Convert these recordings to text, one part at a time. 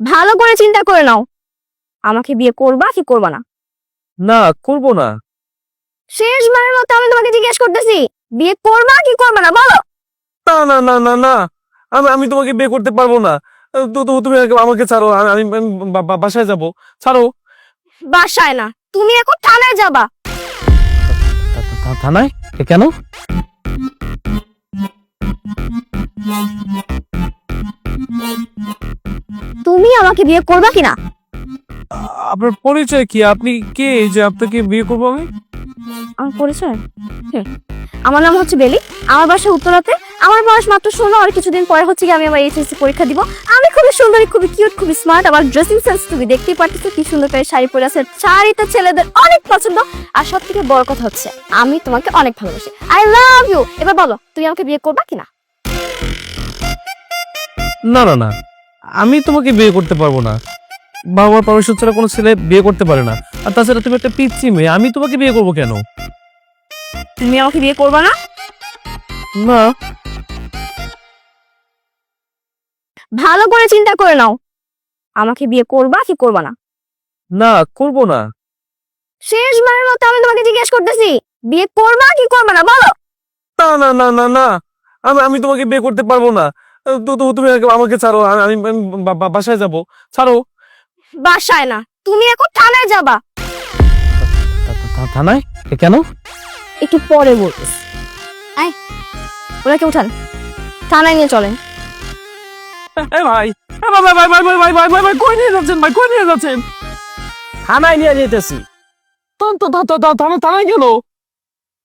ভালো করে চিন্তা করে নাও। আমাকে বিয়ে করবা কি করবা না? না করব না। শেষবারের মতো আমি তোমাকে জিজ্ঞেস করতেছি বিয়ে করবা কি করবা না বলো। না না না না না। আমি আমি তোমাকে বিয়ে করতে পারব না। তো তো তুমি আমাকে ছাড়ো। আমি বাসায় যাব। ছাড়ো। বাসায় না তুমি এখন থানায় যাবা। থানায়? কেন? তুমি আমাকে বিয়ে করবা কিনা? আপনার পরিচয় কি? আপনি কে? যে আপনাকে বিয়ে করব আমি? আমার পরিচয়? আমার নাম হচ্ছে বেলি। আমার বাসা উত্তরাতে। আমার বয়স মাত্র ষোলো আর কিছুদিন পরে হচ্ছে কি আমি আমার এইচএসসি পরীক্ষা দিব। আমি খুবই সুন্দরী খুবই কিউট খুবই স্মার্ট আমার ড্রেসিং সেন্স তুমি দেখতেই পারতেছো কি সুন্দর করে শাড়ি পরে আছে। শাড়িটা ছেলেদের অনেক পছন্দ। আর সব থেকে বড় কথা হচ্ছে আমি তোমাকে অনেক ভালোবাসি। আই লাভ ইউ এবার বলো তুমি আমাকে বিয়ে করবা কিনা? না না না। আমি তোমাকে বিয়ে করতে পারব না। বাবা মার পারমিশন ছাড়া কোনো ছেলে বিয়ে করতে পারে না। আর তাছাড়া তুমি একটা পিচ্ছি মেয়ে আমি তোমাকে বিয়ে করব কেন? তুমি আমাকে বিয়ে করবা না? না। ভালো করে চিন্তা করে নাও। আমাকে বিয়ে করবা কি করবা না? না করব না। শেষবারের মতো আমি তোমাকে জিজ্ঞেস করতেছি বিয়ে করবা কি করবা না বলো। না না না না না। আমি আমি তোমাকে বিয়ে করতে পারব না। তুমি আমাকে ছাড়ো আমি বাসায় যাব। ছাড়ো। বাসায় না তুমি এখন থানায় যাবা। থানায়? কেন? একটু পরে বলতেছি। আয় ওনাকে উঠান? থানায় নিয়ে চলেন। এ ভাই এ ভাই ভাই ভাই ভাই ভাই ভাই ভাই ভাই ভাই কই নিয়ে যাচ্ছেন ভাই কই নিয়ে যাচ্ছেন? থানায় নিয়ে যেতেছি। তো তো তো- তো- তো- থানা থানায় গেল?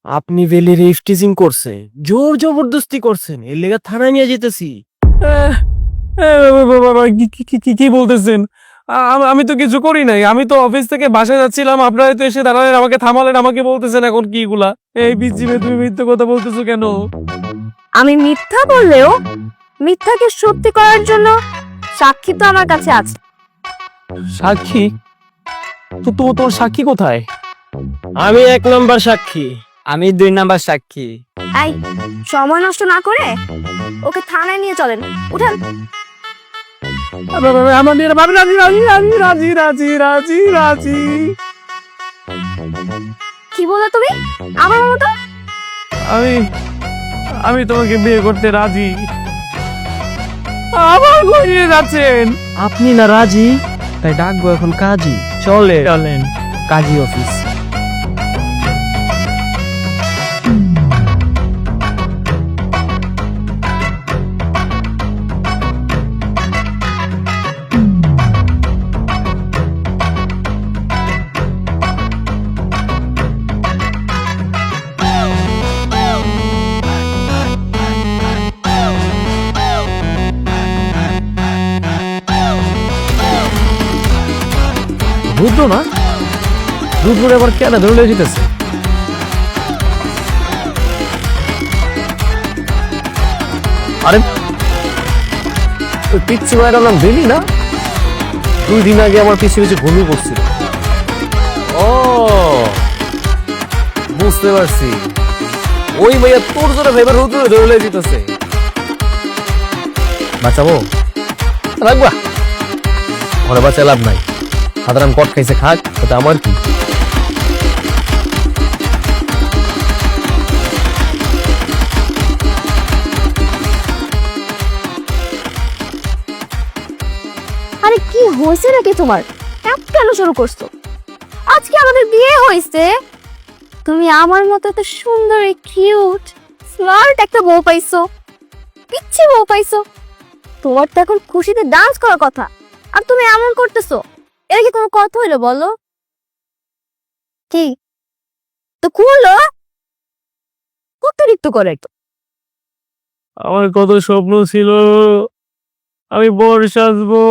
আপনি বেলির ইফটিজিং করছে জোর জবরদস্তি করছেন এর লেগে থানায় নিয়ে যেতেছি। কি বলতেছেন? আমি তো কিছু করি নাই। আমি তো অফিস থেকে বাসায় যাচ্ছিলাম আপনারা তো এসে দাঁড়ালেন আমাকে থামালেন আমাকে বলতেছেন এখন কি গুলা এই বিজিবে তুমি মিথ্যে কথা বলতেছো কেন? আমি মিথ্যা বললেও মিথ্যাকে সত্যি করার জন্য সাক্ষী তো আমার কাছে আছে। সাক্ষী? তো তো তোর সাক্ষী কোথায়? আমি এক নম্বর সাক্ষী। আমি দুই নাম্বার সাক্ষী। এই সময় নষ্ট না করে ওকে থানায় নিয়ে চলেন। উঠান। আমার মেয়ের ভাবি রাজি রাজি রাজি রাজি রাজি রাজি রাজি। কি বলে তুমি? আমার মতো? আমি আমি তোমাকে বিয়ে করতে রাজি। আবার ঘুরিয়ে যাচ্ছেন। আপনি না রাজি? তাই ডাকবো এখন কাজী। চলে চলেন। কাজী অফিস। রুদ্র না? রুদ্র আবার কেন ধরে যেতেছে? আরে, ওই পিচ্ছি মায়ের নাম বেলি না? দুই দিন আগে আমার পিছিয়ে পিছিয়ে ঘুমিয়ে পড়ছিল। ও, বুঝতে পারছি। ওই মাইয়া তোর জন্য ভেবে রুদ্র ধরে যেতেছে। বাঁচাবো? রাখবা। ঘরে বাঁচা লাভ নাই। সাধারণ কট খাইছে, খাক তাতে আমার কি? আরে কি হয়েছে নাকি তোমার? কেন শুরু করছ। আজকে আমাদের বিয়ে হয়েছে। তুমি আমার মতো এত সুন্দর কিউট স্মার্ট একটা বউ পাইছো। পিচ্ছি বউ পাইছো। তোমার তো এখন খুশিতে ডান্স করার কথা। আর তুমি এমন করতেছো। এটা কি কোনো কথা হইল বলো? কি? তো খুলো অতিরিক্ত করে একটু আমার কত স্বপ্ন ছিল আমি বর সাজবো।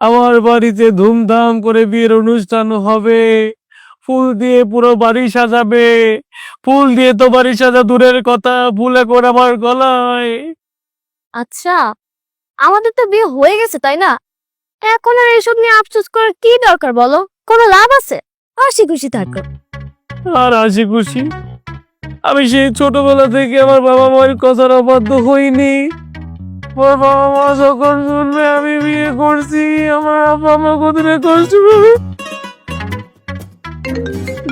আমার বাড়িতে ধুমধাম করে বিয়ের অনুষ্ঠান হবে। ফুল দিয়ে পুরো বাড়ি সাজাবে। ফুল দিয়ে তো বাড়ি সাজা দূরের কথা ফুল করে আমার গলায়। আচ্ছা আমাদের তো বিয়ে হয়ে গেছে তাই না? এখন আর এসব নিয়ে আফসোস করার কি দরকার বলো? কোনো লাভ আছে? হাসি খুশি থাকো। আর হাসি খুশি আমি সেই ছোটবেলা থেকে আমার বাবা মায়ের কথার অবাধ্য হইনি। আমার বাবা মা যখন শুনবে আমি বিয়ে করছি আমার আব্বা আমার কতটা কষ্ট পাবে?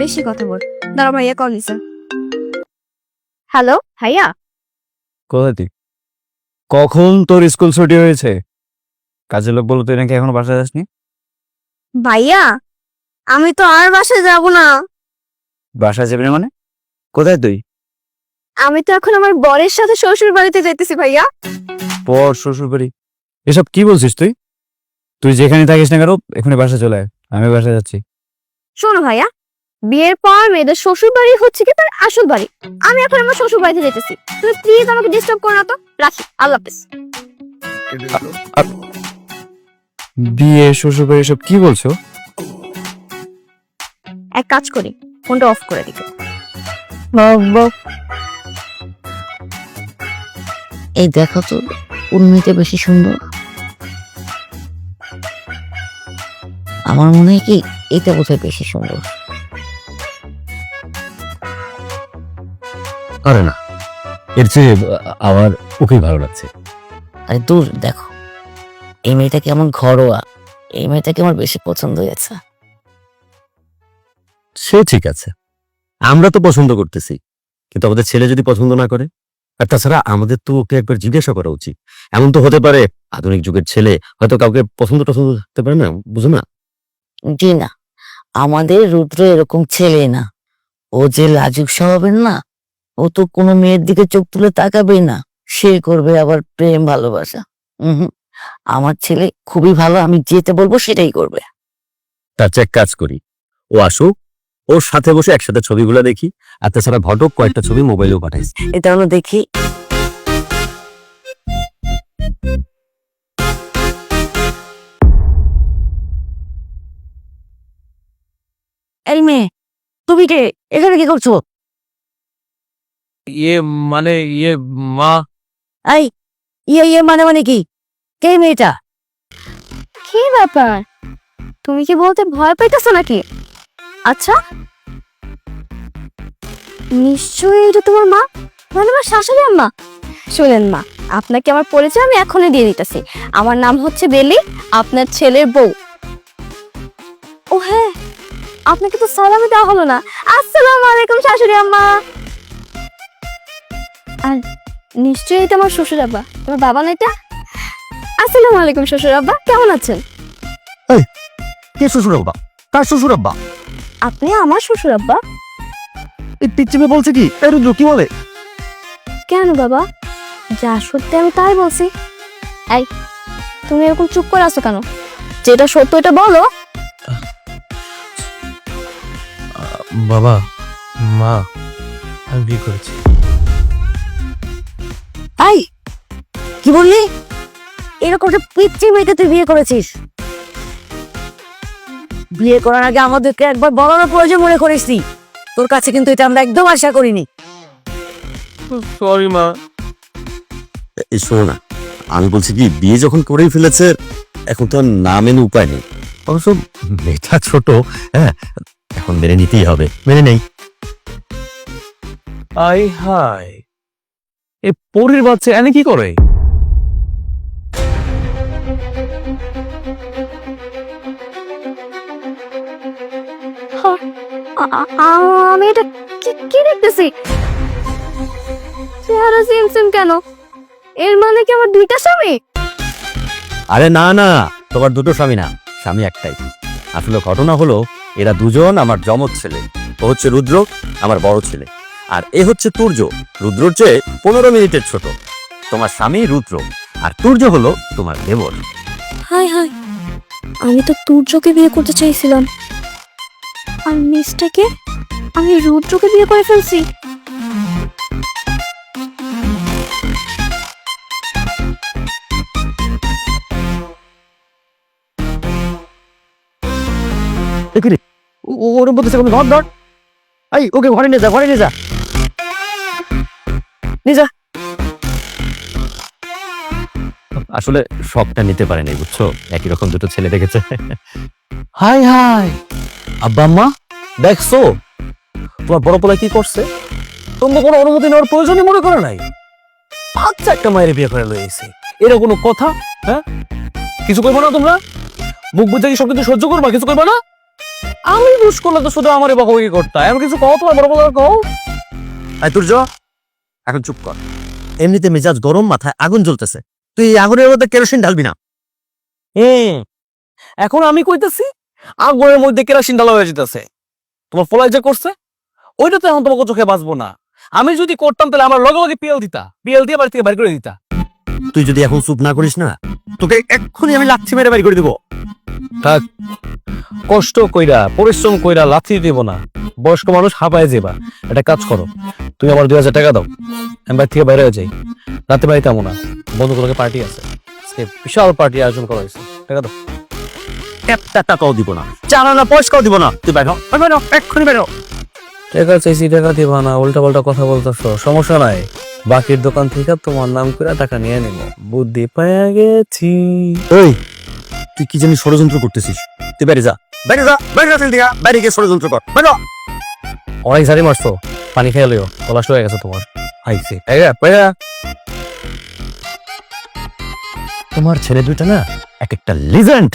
বেশি কথা বল। দাঁড়া ভাইয়া কল দিছে। হ্যালো ভাইয়া? কোথায় কখন তোর স্কুল ছুটি হয়েছে? কাজের লোক বলো তুই নাকি এখনও বাসায় যাসনি? ভাইয়া আমি তো আর বাসায় যাব না। বাসায় যাবি না মানে? কোথায় তুই? আমি তো এখন আমার বরের সাথে শ্বশুর বাড়িতে যাইতেছি ভাইয়া। পর শ্বশুর বাড়ি এসব কি বলছিস তুই? তুই যেখানে থাকিস না কেন এখানে বাসায় চলে আয় আমি বাসায় যাচ্ছি। শোনো ভাইয়া বিয়ের পর মেয়েদের শ্বশুর বাড়ি হচ্ছে কি তার আসল বাড়ি। আমি এখন আমার শ্বশুর বাড়িতে যেতেছি তুমি প্লিজ আমাকে ডিস্টার্ব করো না তো। রাখি আল্লাহ হাফেজ। বিয়ে শ্বশুর বাড়ি সব কি বলছো? এক কাজ করি ফোনটা অফ করে দিকে এই দেখো তো উন্মিতে বেশি সুন্দর। আমার মনে হয় কি এটা বোধহয় বেশি সুন্দর। আরে না এর চেয়ে আমার ওকেই ভালো লাগছে। আরে দূর দেখো। এই মেয়েটা কেমন ঘরোয়া? এই মেয়েটাকে আমার বেশি পছন্দ হয়েছে সে ঠিক আছে। আমরা তো পছন্দ করতেছি। কিন্তু আমাদের ছেলে যদি পছন্দ না করে? আর তাছাড়া আমাদের তো ওকে একবার জিজ্ঞাসা করা উচিত। এমন তো হতে পারে আধুনিক যুগের ছেলে হয়তো কাউকে পছন্দ টছন্দ হতে পারে না বুঝো না? জি না। আমাদের রুদ্র এরকম ছেলে না। ও যে লাজুক স্বভাবের না ও তো কোনো মেয়ের দিকে চোখ তুলে তাকাবে না। সে করবে আবার প্রেম ভালোবাসা। হুম। আমার ছেলে খুবই ভালো আমি যেতে বলব সেটাই করবে। তার চেয়ে এক কাজ করি। ও আসুক ওর সাথে বসে একসাথে ছবিগুলো দেখি আর তাছাড়া ঘটক কয়েকটা ছবি মোবাইলেও পাঠাইছে এটা হলো দেখি। এই মেয়ে তুমি কে? এখানে কি করছ? ইয়ে মানে ইয়ে মা। এই ইয়ে ইয়ে মানে মানে কি? কে মেয়েটা? কি ব্যাপার? তুমি কি বলতে ভয় পাইতেছো নাকি? আচ্ছা। নিশ্চয়ই এটা তোমার মা? মানে আমার শাশুড়ি আম্মা? শুনেন মা, আপনাকে আমার পরিচয় আমি এখনই দিয়ে দিতেছি। আমার নাম হচ্ছে বেলি, আপনার ছেলের বউ। ও হ্যাঁ আপনাকে তো সালামি দেওয়া হলো না। আসসালামু আলাইকুম শাশুড়ি আম্মা। আর নিশ্চয়ই এটা আমার শ্বশুর আব্বা। তোমার বাবা না এটা? আসসালামু আলাইকুম শ্বশুর আব্বা কেমন আছেন? কে শ্বশুর আব্বা? কার শ্বশুর আব্বা? আপনি আমার শ্বশুর আব্বা? এই পিচ্চিমে বলছে কি? এই রুদ্র কি বলে? কেন বাবা? যা সত্যি আমি তাই বলছি। এই তুমি এরকম চুপ করে আছো কেন? যেটা সত্য এটা বলো। বাবা মা আমি বিয়ে করেছি। এই কি বললি? এরকম একটা পিচ্ছি মেয়েকে তুই বিয়ে করেছিস? বিয়ে করার আগে আমাদেরকে একবার বলার প্রয়োজন মনে করিস তোর কাছে কিন্তু এটা আমরা একদম আশা করিনি। সরি মা। এই শোনো না। আমি বলছি কি বিয়ে যখন করেই ফেলেছে এখন তো আর না মেনে উপায় নেই। অবশ্য মেয়েটা ছোট হ্যাঁ এখন মেনে নিতেই হবে। মেনে নেই। আই হাই এ পরির বাচ্চা এনে কি করে? আমি এটা কি দেখতেছি? চেহারা সেম সেম কেন? এর মানে কি আমার দুইটা স্বামী? আরে না না তোমার দুটো স্বামী না স্বামী একটাই। আসলে ঘটনা হলো এরা দুজন আমার যমজ ছেলে। ও হচ্ছে রুদ্র আমার বড় ছেলে। আর এ হচ্ছে তুর্য। রুদ্রর চেয়ে পনেরো মিনিটের ছোট। তোমার স্বামী রুদ্র আর তুর্য হলো তোমার দেবর। হাই হাই আমি তো তুর্যকে বিয়ে করতে চাইছিলাম। আর মিসটাকে আমি রুদ্রকে বিয়ে করে ফেলছি। ওর মধ্যে সেরকম ধর ধর। এই ওকে ঘরে নিয়ে যা ঘরে নিয়ে যা। নিয়ে যা। আসলে সবটা নিতে পারেনি বুঝছ? একই রকম দুটো ছেলে দেখেছে। Hi hi. আব্বা, আম্মা, দেখছ? তোমার বড় পোলা কি করছে? তোমরা কোনো অনুমতি নেওয়ার প্রয়োজনই মনে করে নাই। আচ্ছা একটা মায়ের বিয়ে করে লইছে এরা কোনো কথা হ্যাঁ? কিছু কইবো না তোমরা? মুখ বুঝে কি সব সহ্য করবা? কিছু করবা না? আমি বুঝ করলে তো শুধু আমার বকাবকি করতে। এমন কিছু কও তোমার বড় বড় কও? আই তুর্য। এখন চুপ কর। এমনিতে মেজাজ গরম, মাথায় আগুন জ্বলতেছে। তুই এই আগুনের মধ্যে কেরোসিন ঢালবি না। হুম এখন আমি কইতেছি আগুনের মধ্যে কেরাসিন ঢালা হয়ে যেতেছে। তোমার ফলাই যে করছে ওইটা তো এখন তোমাকে চোখে বাঁচবো না। আমি যদি করতাম তাহলে আমার লগে লগে পিএল দিতা। পিএল দিয়ে বাড়ি থেকে বাইর করে দিতা। তুই যদি এখন চুপ না করিস না তোকে এক্ষুনি আমি লাচ্ছি মেরে বাড়ি করে দিব। থাক। কষ্ট কইরা পরিশ্রম কইরা লাথি দিব না। বয়স্ক মানুষ হাঁপায় যাবা একটা কাজ করো তুমি আমার দুই হাজার টাকা দাও। আমি বাড়ি থেকে বাইরে হয়ে যাই। রাতে বাড়িতে আমো না। বন্ধুগুলোকে পার্টি আছে। বিশাল পার্টি আয়োজন করা হয়েছে। টাকা দাও। একটা টাকাও দিব না। চার আনা পয়সাও দিব না। তুই বাইর হ, এক্ষুনি বেরো টাকা চাইছি টাকা দিবা না উল্টা পাল্টা কথা বলতেছো সমস্যা নাই। বাকির দোকান থেকে তোমার নাম করে টাকা নিয়ে নিব। বুদ্ধি গেছি। এই তুই কি জানি ষড়যন্ত্র করতেছিস। তুই যা। যা যা বাইরে গিয়ে ষড়যন্ত্র কর। বাইরে হ। অনেক ঝাড়ি মারছো। পানি খেয়ে তলাশ হয়ে গেছে তোমার। তোমার ছেলে দুইটা না এক একটা লিজেন্ড